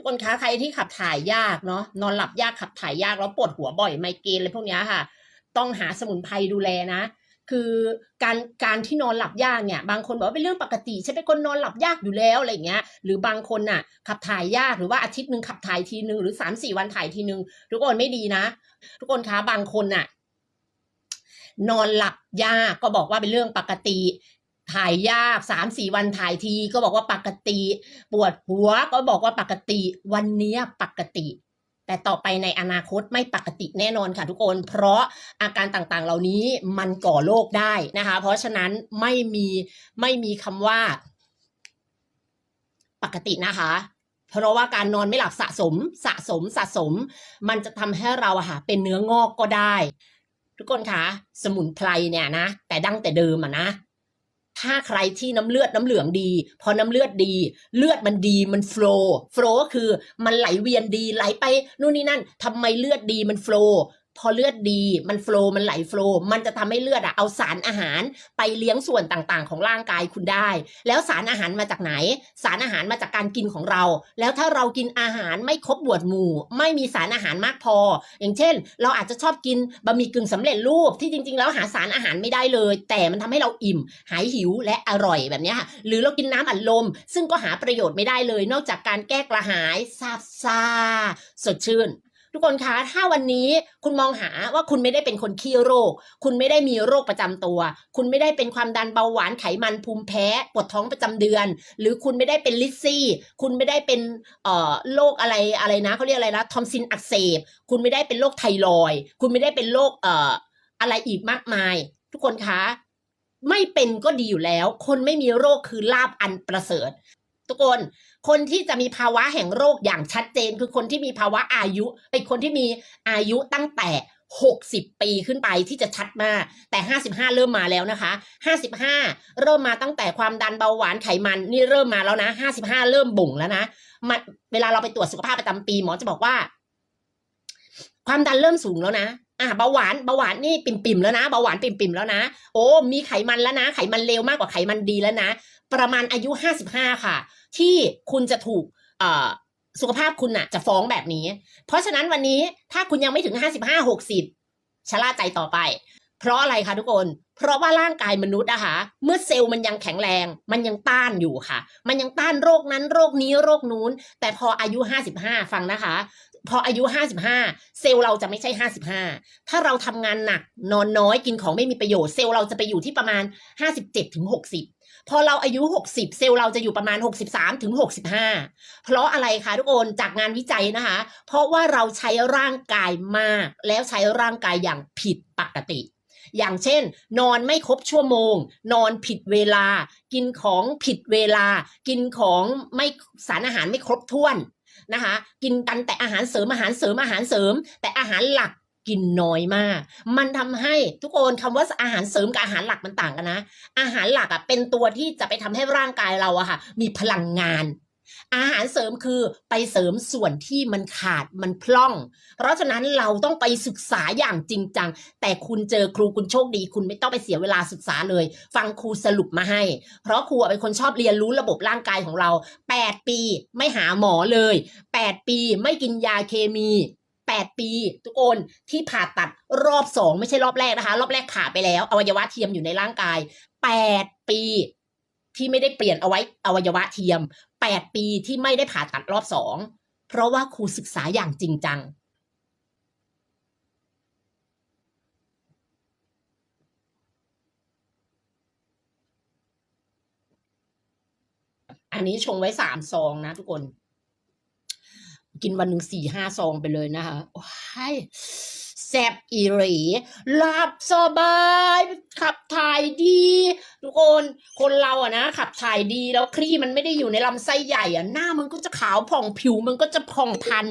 ทุกคนคะใครที่ขับถ่ายยากเนาะนอนหลับยากขับถ่ายยากแล้วปวดหัวบ่อยไมเกรนอะไรพวกนี้ค่ะ ต้องหาสมุนไพรดูแลนะ คือการการที่นอนหลับยากเนี่ยบางคนบอกว่าเป็นเรื่องปกติฉันเป็นคนนอนหลับยากอยู่แล้วอะไรเงี้ย หรือบางคนน่ะ ขับถ่ายยากหรือว่าอาทิตย์หนึ่งขับถ่ายทีหนึ่งหรือสามสี่วันถ่ายทีหนึ่งทุกคนไม่ดีนะ ทุกคนคะบางคนน่ะนอนหลับยากก็บอกว่าเป็นเรื่องปกติ ถ่ายยากสามสี่วันถ่ายทีก็บอกว่าปกติ ปวดหัวก็บอกว่าปกติ วันเนี้ยปกติ แต่ต่อไปในอนาคตไม่ปกติแน่นอนค่ะทุกคน เพราะอาการต่างๆ เหล่านี้มันก่อโรคได้นะคะ เพราะฉะนั้นไม่มีไม่มีคำว่า ปกตินะคะเพราะว่าการนอนไม่หลับสะสมสะสมสะสม มันจะทำให้เราอะค่ะเป็นเนื้องอกก็ได้ ทุกคนคะสมุนไพรเนี่ยนะ แต่ดั้งแต่เดิมอะนะ ถ้าใครที่น้ำเลือดน้ำเหลืองดี พอน้ำเลือดดี เลือดมันดีมันโฟล์โฟล์ก็คือมันไหลเวียนดีไหลไปนู่นนี่นั่นทำไมเลือดดีมันโฟล์ พอเลือดดีมันโฟล์มันไหลโฟล์มันจะทำให้เลือดอะเอาสารอาหารไปเลี้ยงส่วนต่างๆ ของร่างกายคุณได้ แล้วสารอาหารมาจากไหน สารอาหารมาจากการกินของเรา แล้วถ้าเรากินอาหารไม่ครบหมวดหมู่ ไม่มีสารอาหารมากพอ อย่างเช่น เราอาจจะชอบกินบะหมี่กึ่งสำเร็จรูปที่จริง ๆ แล้วหาสารอาหารไม่ได้เลย แต่มันทำให้เราอิ่ม หายหิวและอร่อยแบบนี้ค่ะหรือเรากินน้ำอัดลม ซึ่งก็หาประโยชน์ไม่ได้เลย นอกจากการแก้กระหายซาบซ่าสดชื่น ทุกคนคะถ้าวันนี้คุณมองหาว่าคุณไม่ได้เป็นคนขี้โรค คุณไม่ได้มีโรคประจำตัว คุณไม่ได้เป็นความดันเบาหวานไขมันภูมิแพ้ปวดท้องประจำเดือน หรือคุณไม่ได้เป็นลิซซี่ คุณไม่ได้เป็นเอ่อโรคอะไรอะไรนะเขาเรียกอะไรนะทอมซินอักเสบ คุณไม่ได้เป็นโรคไทรอย คุณไม่ได้เป็นโรคเอ่ออะไรอีกมากมาย ทุกคนคะไม่เป็นก็ดีอยู่แล้ว คนไม่มีโรคคือลาบอันประเสริฐ ทุกคน คนที่จะมีภาวะแห่งโรคอย่างชัดเจน คือคนที่มีภาวะอายุเป็นคนที่มีอายุตั้งแต่60 ปีขึ้นไปที่จะชัดมากแต่ 55 เริ่มมาแล้วนะคะ 55 เริ่มมาตั้งแต่ความดันเบาหวานไขมันนี่เริ่มมาแล้วนะ 55 เริ่มบุ่งแล้วนะมาเวลาเราไปตรวจสุขภาพประจำปีหมอจะบอกว่า ความดันเริ่มสูงแล้วนะ อะเบาหวานเบาหวานนี่ปิ่มๆแล้วนะเบาหวานปิ่มๆแล้วนะ โอ้มีไขมันแล้วนะ ไขมันเลวมากกว่าไขมันดีแล้วนะ ประมาณอายุ55ค่ะ ที่คุณจะถูกเอ่อสุขภาพคุณน่ะ จะฟ้องแบบนี้ เพราะฉะนั้นวันนี้ถ้าคุณยังไม่ถึง55 60ชะล่าใจต่อไป เพราะอะไรคะทุกคน เพราะว่าร่างกายมนุษย์อะคะเมื่อเซลล์มันยังแข็งแรง มันยังต้านอยู่ค่ะ มันยังต้านโรคนั้นโรคนี้โรคนู้น แต่พออายุ55ฟังนะคะ พออายุ55เซลล์เราจะไม่ใช่55ถ้าเราทำงานหนักนอนน้อยกินของไม่มีประโยชน์เซลล์เราจะไปอยู่ที่ประมาณ57ถึง60พอเราอายุ60เซลล์เราจะอยู่ประมาณ63ถึง65เพราะอะไรคะทุกคนจากงานวิจัยนะคะ เพราะว่าเราใช้ร่างกายมาก แล้วใช้ร่างกายอย่างผิดปกติอย่างเช่น นอนไม่ครบชั่วโมง นอนผิดเวลา กินของผิดเวลา กินของไม่สารอาหารไม่ครบถ้วน นะคะ กินกันแต่อาหารเสริมอาหารเสริมอาหารเสริม แต่อาหารหลักกินน้อยมาก มันทำให้ทุกคนคำว่าอาหารเสริมกับอาหารหลักมันต่างกันนะ อาหารหลักอะเป็นตัวที่จะไปทำให้ร่างกายเราอะค่ะ มีพลังงาน อาหารเสริมคือไปเสริมส่วนที่มันขาดมันพร่อง เพราะฉะนั้นเราต้องไปศึกษาอย่างจริงจัง แต่คุณเจอครูคุณโชคดี คุณไม่ต้องไปเสียเวลาศึกษาเลย ฟังครูสรุปมาให้ เพราะครูเป็นคนชอบเรียนรู้ระบบร่างกายของเรา 8 ปีไม่หาหมอเลย 8 ปีไม่กินยาเคมี8 ปี ทุกคนที่ผ่าตัดรอบสองไม่ใช่รอบแรกนะคะ รอบแรกผ่าไปแล้วอวัยวะเทียมอยู่ในร่างกาย 8 ปีที่ไม่ได้เปลี่ยนเอาไว้อวัยวะเทียม 8 ปีที่ไม่ได้ผ่าตัดรอบสองเพราะว่าครูศึกษาอย่างจริงจัง อันนี้ชงไว้สามซองนะทุกคน กินวันหนึ่งสี่ห้าซองไปเลยนะคะว้ย แซบอีหรีหลับสบาย ขับถ่ายดี ทุกคน คนเราอะนะ ขับถ่ายดีแล้วครีมันไม่ได้อยู่ในลำไส้ใหญ่อะหน้ามันก็จะขาวผ่องผิวมันก็จะผ่องพัน